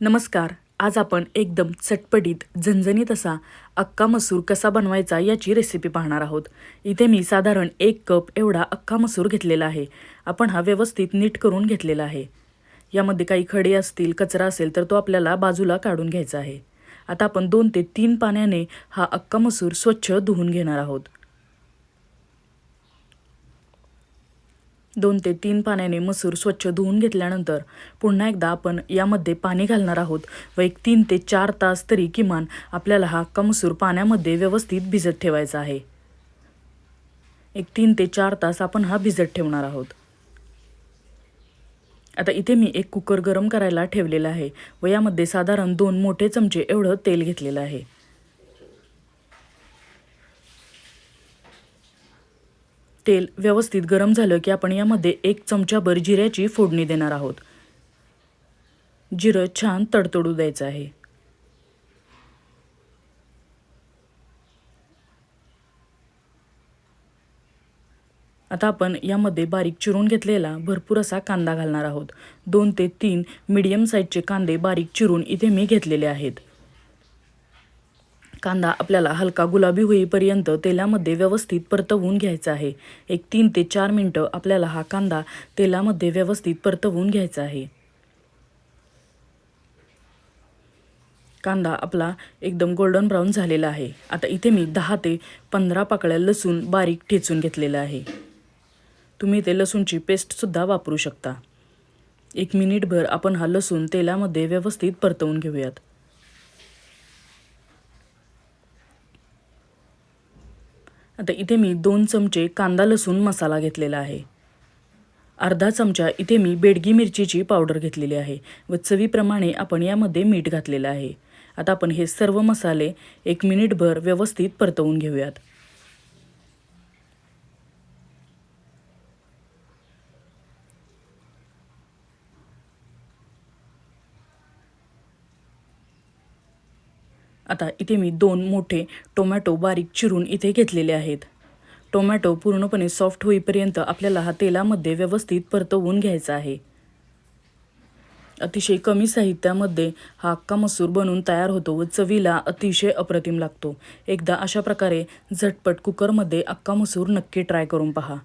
नमस्कार. आज आपण एकदम चटपटीत झणझणीत असा अक्का मसूर कसा बनवायचा याची रेसिपी पाहणार आहोत. इथे मी साधारण एक कप एवढा अक्का मसूर घेतलेला आहे. आपण हा व्यवस्थित नीट करून घेतलेला आहे. यामध्ये काही खडे असतील कचरा असेल तर तो आपल्याला बाजूला काढून घ्यायचा आहे. आता आपण दोन ते तीन पाण्याने हा अक्का मसूर स्वच्छ धुवून घेणार आहोत. दोन ते तीन पाण्याने मसूर स्वच्छ धुवून घेतल्यानंतर पुन्हा एकदा आपण यामध्ये पाणी घालणार आहोत व एक तीन ते चार तास तरी किमान आपल्याला हा हक्का मसूर पाण्यामध्ये व्यवस्थित भिजत ठेवायचा आहे. एक तीन ते चार तास आपण हा भिजत ठेवणार आहोत. आता इथे मी एक कुकर गरम करायला ठेवलेला आहे व यामध्ये साधारण दोन मोठे चमचे एवढं तेल घेतलेलं आहे. तेल व्यवस्थित गरम झालं की आपण यामध्ये एक चमचाभर जिऱ्याची फोडणी देणार आहोत. जिरं छान तडतडू द्यायचं आहे. आता आपण यामध्ये बारीक चिरून घेतलेला भरपूर असा कांदा घालणार आहोत. दोन ते तीन मीडियम साईजचे कांदे बारीक चिरून इथे मी घेतलेले आहेत. कांदा आपल्याला हलका गुलाबी होईपर्यंत तेलामध्ये व्यवस्थित परतवून घ्यायचा आहे. एक तीन ते चार मिनटं आपल्याला हा कांदा तेलामध्ये व्यवस्थित परतवून घ्यायचा आहे. कांदा आपला एकदम गोल्डन ब्राऊन झालेला आहे. आता इथे मी दहा ते पंधरा पाकळ्या लसूण बारीक ठेचून घेतलेलं आहे. तुम्ही ते लसूणची पेस्टसुद्धा वापरू शकता. एक मिनिटभर आपण हा लसूण तेलामध्ये व्यवस्थित परतवून घेऊयात. आता इथे मी दोन चमचे कांदा लसूण मसाला घेतलेला आहे. अर्धा चमचा इथे मी बेडगी मिरचीची पावडर घेतलेली आहे व चवीप्रमाणे आपण यामध्ये मीठ घातलेलं आहे. आता आपण हे सर्व मसाले एक मिनिटभर व्यवस्थित परतवून घेऊयात. आता इथे मी दोन मोठे टोमॅटो बारीक चिरून इथे घेतलेले आहेत. टोमॅटो पूर्णपणे सॉफ्ट होईपर्यंत आपल्याला हा तेलामध्ये व्यवस्थित परतवून घ्यायचा आहे. अतिशय कमी साहित्यामध्ये हा अक्का मसूर बनून तयार होतो व चवीला अतिशय अप्रतिम लागतो. एकदा अशा प्रकारे झटपट कुकरमध्ये अक्का मसूर नक्की ट्राय करून पहा.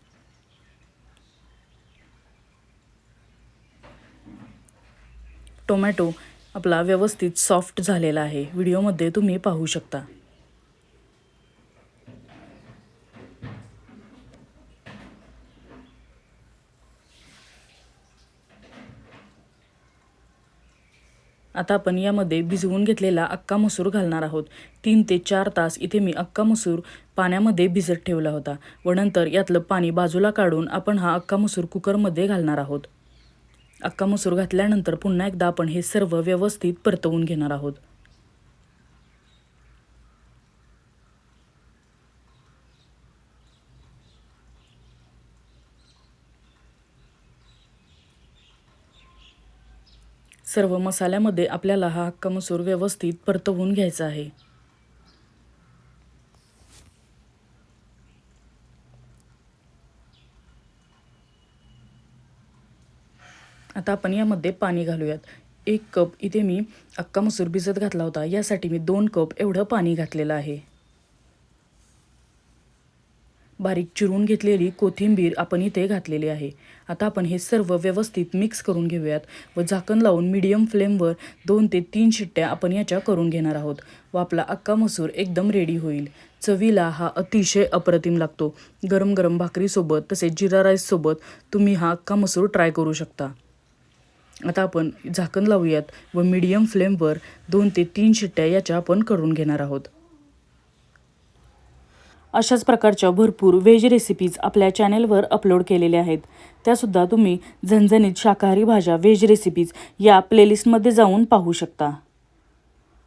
टोमॅटो आपला व्यवस्थित सॉफ्ट झालेला आहे. व्हिडिओमध्ये तुम्ही पाहू शकता. आता आपण यामध्ये भिजवून घेतलेला अक्का मसूर घालणार आहोत. तीन ते चार तास इथे मी अक्का मसूर पाण्यामध्ये भिजत ठेवला होता व नंतर यातलं पाणी बाजूला काढून आपण हा अक्का मसूर कुकरमध्ये घालणार आहोत. अक्का मसूर घातल्यानंतर पुन्हा एकदा आपण हे सर्व व्यवस्थित परतवून घेणार आहोत. सर्व मसाल्यामध्ये आपल्याला हा अक्का मसूर व्यवस्थित परतवून घ्यायचा आहे. आता आपण यामध्ये पाणी घालूयात. एक कप इथे मी अक्का मसूर भिजत घातला होता. यासाठी मी दोन कप एवढं पाणी घातलेलं आहे. बारीक चिरून घेतलेली कोथिंबीर आपण इथे घातलेली आहे. आता आपण हे सर्व व्यवस्थित मिक्स करून घेऊयात व झाकण लावून मीडियम फ्लेमवर दोन ते तीन शिट्ट्या आपण याच्या करून घेणार आहोत व आपला अक्का मसूर एकदम रेडी होईल. चवीला हा अतिशय अप्रतिम लागतो. गरम गरम भाकरीसोबत तसेच जिरा राईससोबत तुम्ही हा अक्का मसूर ट्राय करू शकता. आता आपण झाकण लावूयात व मीडियम फ्लेमवर दोन ते तीन शिट्ट्या याच्या आपण करून घेणार आहोत. अशाच प्रकारच्या भरपूर व्हेज रेसिपीज आपल्या चॅनेलवर अपलोड केलेल्या आहेत. त्यासुद्धा तुम्ही झणझणीत शाकाहारी भाज्या व्हेज रेसिपीज या प्लेलिस्टमध्ये जाऊन पाहू शकता.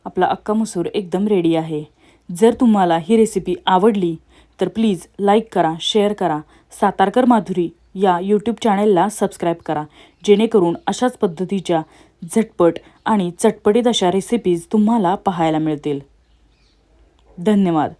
आपला अक्का मसूर एकदम रेडी आहे. जर तुम्हाला ही रेसिपी आवडली तर प्लीज लाईक करा शेअर करा. सातारकर माधुरी या यूट्यूब चॅनेलला सबस्क्राईब करा. जेणेकरून अशाच पद्धतीच्या झटपट आणि चटपटीत अशा रेसिपीज तुम्हाला पाहायला मिळतील. धन्यवाद.